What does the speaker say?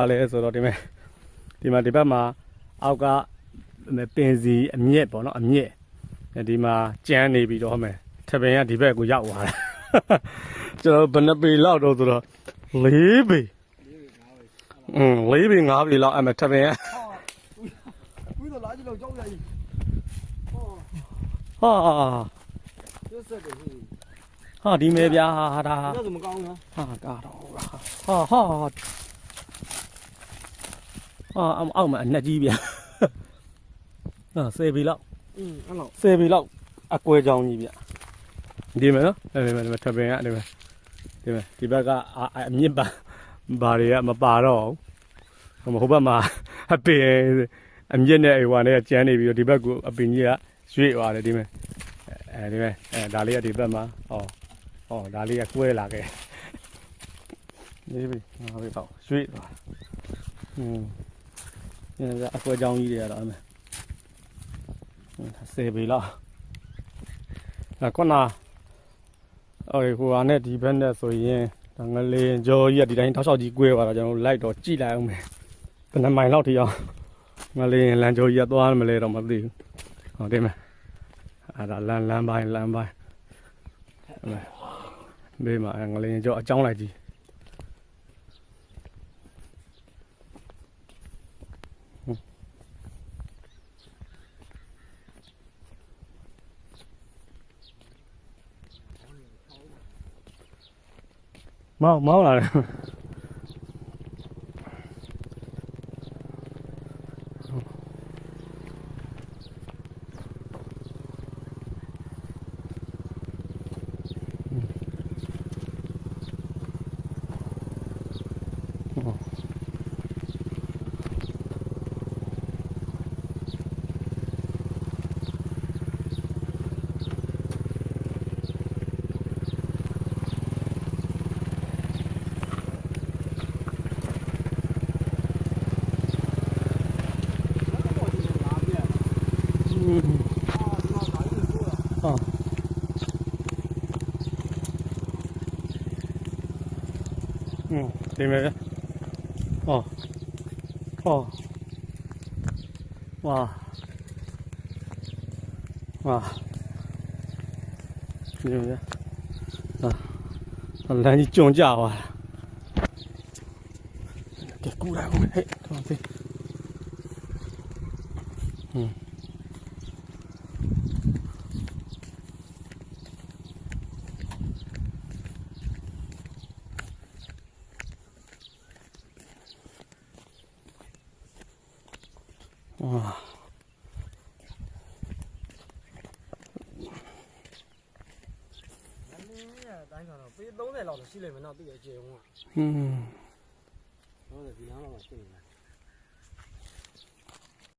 ဘာလဲဆိုတော့ဒီမဲ့ဒီမှာဒီဘက်မှာအောက်ကပင်စီအမြက်ပေါ့နော်အမြက်ဒီမှာကျန်းနေပြီးတော့ဟမယ်ထပင်ကဒီဘက်ကိုရောက်သွားတယ်ကျွန်တော်ဘယ်နှပေလောက်တော့ဆိုတော့၄ပေอืม၄ပေ၅ပေလောက်အဲ့မဲ့ထပင်ကဝိသလာကြီးလောက်ကြောက်ရည်ဟောဟာရက်ဆက်တယ်ဟိဟာဒီမဲဗျာဟာဒါအဲ့ဒါမကောင်းနော်ဟာကာတော့ဟာဟာ ဟာအောက်မှာအနှက်ကြီးဗျာဟာစေပြီလောက် อืมအဲ့လောက် ဆယ်ပြီလောက်အကွဲချောင်းကြီးဗျဒီမယ်နော်ဒီမယ်ဒီမယ်ထပင်ကဒီမယ်ဒီမယ်ဒီဘက်ကအအမြင့်ပါဘာတွေကမပါတော့ဘူးဟိုဘက်မှာအပင်အမြင့်နဲ့ဟိုကနေကျန်းနေပြီးတော့ဒီဘက်ကအပင်ကြီးကရွေ့သွားတယ်ဒီမယ်အဲဒီမယ်အဲဒါလေးကဒီဘက်မှာဟောဟောဒါလေးကကွဲလာခဲ့နေပြီငါပဲတော့ရွေ့သွားอืม ဒီကအကွဲချောင်းကြီးတွေကတော့အမယ်စေပြီလားဒါကွနာအော်ဟိုဟာနဲ့ဒီဘက်နဲ့ဆိုရင်ဒါငလေကြောကြီးကဒီတိုင်းထောက်ချောက်ကြီးကွဲသွားတော့ကျွန်တော်လိုက်တော့ကြည့်လိုက်အောင်မယ်ဘယ်နှမိုင်လောက်ထိအောင်ငလေလမ်းကြောကြီးကသွားမလဲတော့မသိဘူးဟုတ်တယ်မအဲ့ဒါလမ်းလမ်းပိုင်းလမ်းပိုင်းဘေးမှာငလေကြောအကြောင်းလိုက်ကြ ည့်မောင်းမောင်း လာတယ်อืมဒီမဲ့ဟောဟောဝါဝါဒီမဲ့ဟာလမ်းကြီးကြုံကြသွားတာကဲကူလာဦးဟဲ့တော်သေးอืม ဝါနည်းနည်းတိုင်းကတော့ပေး30လောက်တော့ရှိလိမ့်မယ်နော်သူ့ရဲ့အကျေုံကอืมဟုတ်တယ်ဒီလမ်းတော့ရှိနေတယ်